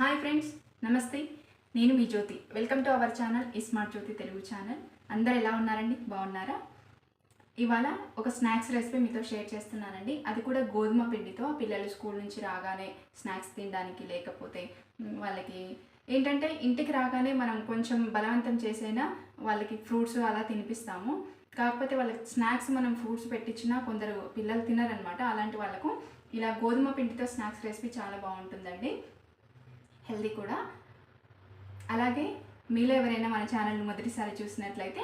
Hi friends namaste. నేను మీ Jyothi. Welcome to our channel ఈ smart Jyothi Telugu channel అందరు ఎలా ఉన్నారండి? బాగున్నారా? ఇవాళ ఒక స్నాక్స్ రెసిపీ మీతో షేర్ చేస్తున్నానండి. అది కూడా గోధుమ పిండితో పిల్లలు స్కూల్ నుంచి రాగానే స్నాక్స్ తినడానికి లేకపోతే వాళ్ళకి ఏంటంటే ఇంటికి రాగానే మనం కొంచెం బలవంతం చేసైనా వాళ్ళకి ఫ్రూట్స్ అలా తినిపిస్తాము. కాకపోతే వాళ్ళకి స్నాక్స్ మనం ఫ్రూట్స్ పెట్టించినా కొందరు పిల్లలు తినరనమాట అలాంటి వాళ్ళకు ఇలా గోధుమ పిండితో స్నాక్స్ రెసిపీ చాలా బాగుంటుందండి. హెల్దీ కూడా. అలాగే మీలో ఎవరైనా మన ఛానల్ మొదటిసారి చూసినట్లయితే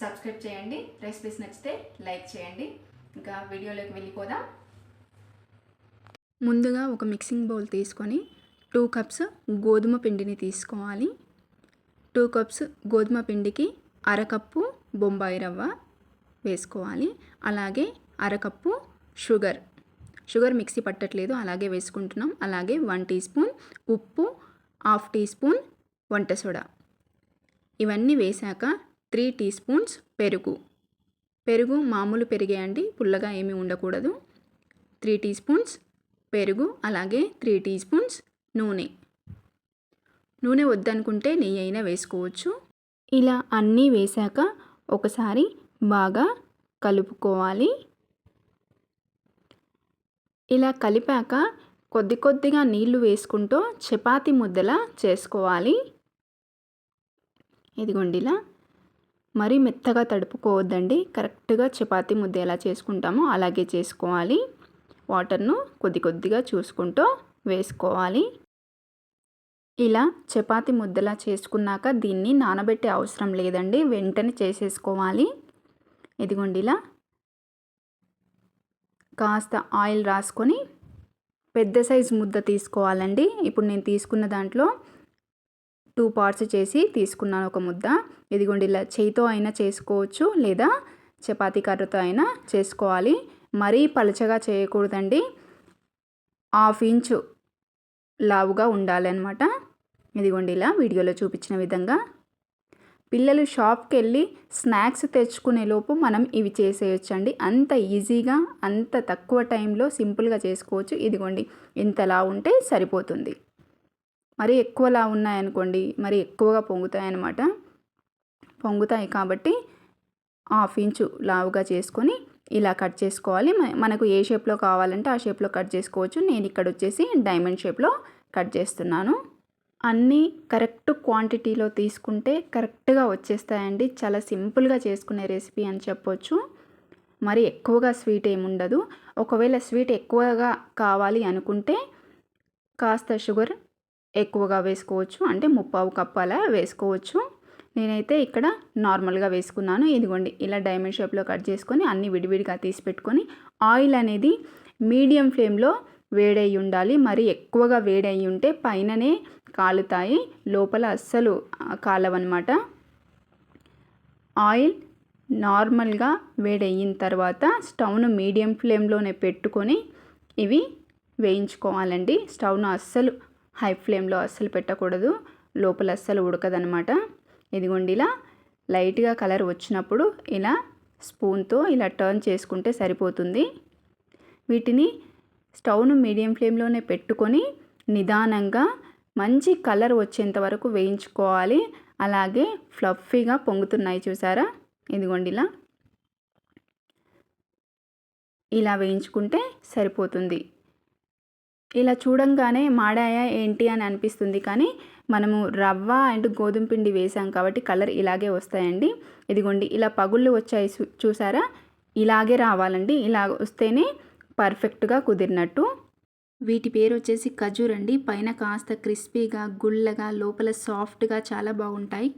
సబ్స్క్రైబ్ చేయండి రెసిపీస్ నచ్చితే లైక్ చేయండి. ఇంకా వీడియోలోకి వెళ్ళిపోదాం. ముందుగా ఒక మిక్సింగ్ బౌల్ తీసుకొని టూ కప్స్ గోధుమ పిండిని తీసుకోవాలి. టూ కప్స్ గోధుమ పిండికి అరకప్పు బొంబాయి రవ్వ వేసుకోవాలి. అలాగే అరకప్పు షుగర్. షుగర్ మిక్సీ పట్టట్లేదు అలాగే వేసుకుంటున్నాం. అలాగే వన్ టీ స్పూన్ ఉప్పు హాఫ్ టీ స్పూన్ వంట సోడా. ఇవన్నీ వేశాక త్రీ టీ స్పూన్స్ పెరుగు. పెరుగు మామూలు పెరిగేయండి పుల్లగా ఏమీ ఉండకూడదు. త్రీ టీ స్పూన్స్ పెరుగు అలాగే త్రీ టీ స్పూన్స్ నూనె. నూనె వద్దనుకుంటే నెయ్యి అయినా వేసుకోవచ్చు. ఇలా అన్నీ వేశాక ఒకసారి బాగా కలుపుకోవాలి. ఇలా కలిపాక కొద్ది కొద్దిగా నీళ్ళు వేసుకుంటూ చపాతి ముద్దలా చేసుకోవాలి. ఇదిగోండిలా మరీ మెత్తగా తడుపుకోవద్దండి. కరెక్ట్గా చపాతి ముద్ద ఎలా చేసుకుంటామో అలాగే చేసుకోవాలి. వాటర్ను కొద్ది కొద్దిగా చూసుకుంటూ వేసుకోవాలి. ఇలా చపాతి ముద్దలా చేసుకున్నాక దీన్ని నానబెట్టే అవసరం లేదండి. వెంటనే చేసేసుకోవాలి. ఇదిగోండి ఇలా. కాస్త ఆయిల్ రాసుకొని పెద్ద సైజు ముద్ద తీసుకోవాలండి. ఇప్పుడు నేను తీసుకున్న దాంట్లో టూ పార్ట్స్ చేసి తీసుకున్నాను ఒక ముద్ద. ఇదిగోండి ఇలా చేయితో అయినా చేసుకోవచ్చు లేదా చపాతీ కర్రతో అయినా చేసుకోవాలి. మరీ పలచగా చేయకూడదండి. హాఫ్ ఇంచు లావుగా ఉండాలి అనమాట ఇదిగోండి ఇలా వీడియోలో చూపించిన విధంగా పిల్లలు షాప్కి వెళ్ళి స్నాక్స్ తెచ్చుకునే లోపు మనం ఇవి చేసేయొచ్చండి. అంత ఈజీగా అంత తక్కువ టైంలో సింపుల్గా చేసుకోవచ్చు. ఇదిగోండి ఇంతలా ఉంటే సరిపోతుంది. మరి ఎక్కువలా ఉన్నాయనుకోండి మరి ఎక్కువగా పొంగుతాయన్నమాట. పొంగుతాయి కాబట్టి హాఫ్ ఇంచు లావుగా చేసుకొని ఇలా కట్ చేసుకోవాలి. మనకు ఏ షేప్లో కావాలంటే ఆ షేప్లో కట్ చేసుకోవచ్చు. నేను ఇక్కడ వచ్చేసి డైమండ్ షేప్లో కట్ చేస్తున్నాను. అన్నీ కరెక్ట్ క్వాంటిటీలో తీసుకుంటే కరెక్ట్గా వచ్చేస్తాయండి. చాలా సింపుల్గా చేసుకునే రెసిపీ అని చెప్పొచ్చు. మరి ఎక్కువగా స్వీట్ ఏమి ఉండదు. ఒకవేళ స్వీట్ ఎక్కువగా కావాలి అనుకుంటే కాస్త షుగర్ ఎక్కువగా వేసుకోవచ్చు. అంటే ముప్పావు కప్పు అలా వేసుకోవచ్చు. నేనైతే ఇక్కడ నార్మల్గా వేసుకున్నాను. ఇదిగోండి ఇలా డైమండ్ షేప్లో కట్ చేసుకొని అన్ని విడివిడిగా తీసి పెట్టుకొని ఆయిల్ అనేది మీడియం ఫ్లేమ్లో వేడై ఉండాలి మరి ఎక్కువగా వేడయి ఉంటే పైననే కాలుతాయి. లోపల అస్సలు కాలవన్నమాట. ఆయిల్ నార్మల్గా వేడయిన తర్వాత స్టవ్ను మీడియం ఫ్లేమ్లోనే పెట్టుకొని ఇవి వేయించుకోవాలండి. స్టవ్ను అస్సలు హై ఫ్లేమ్లో అస్సలు పెట్టకూడదు. లోపల అస్సలు ఉడకదనమాట ఇదిగోండి ఇలా లైట్గా కలర్ వచ్చినప్పుడు ఇలా స్పూన్తో ఇలా టర్న్ చేసుకుంటే సరిపోతుంది. వీటిని స్టవ్ను మీడియం ఫ్లేమ్లోనే పెట్టుకొని నిదానంగా మంచి కలర్ వచ్చేంత వరకు వేయించుకోవాలి. అలాగే ఫ్లఫీగా పొంగుతున్నాయి చూసారా? ఇదిగోండి ఇలా. ఇలా వేయించుకుంటే సరిపోతుంది. ఇలా చూడంగానే మాడాయా ఏంటి అని అనిపిస్తుంది కానీ మనము రవ్వ అండ్ గోధుమ పిండి వేసాం కాబట్టి కలర్ ఇలాగే వస్తాయండి. ఇదిగోండి ఇలా పగుళ్ళు వచ్చాయి చూ- చూసారా? ఇలాగే రావాలండి. ఇలా వస్తేనే పర్ఫెక్ట్గా కుదిరినట్టు. వీటి పేరు వచ్చేసి ఖజూర్ అండి. పైన కాస్త క్రిస్పీగా గుల్లగా లోపల సాఫ్ట్గా చాలా బాగుంటాయి.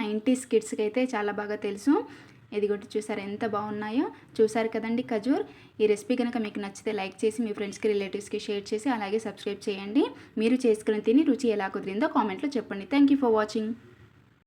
నైంటీస్ కిడ్స్కి అయితే చాలా బాగా తెలుసు. ఇదిగోటి చూసారు ఎంత బాగున్నాయో. చూసారు కదండి ఖజూర్. ఈ రెసిపీ కనుక మీకు నచ్చితే లైక్ చేసి మీ ఫ్రెండ్స్కి రిలేటివ్స్కి షేర్ చేసి అలాగే సబ్స్క్రైబ్ చేయండి. మీరు చేసుకుని తిని రుచి ఎలా కుదిరిందో కామెంట్లో చెప్పండి. Thank you for watching.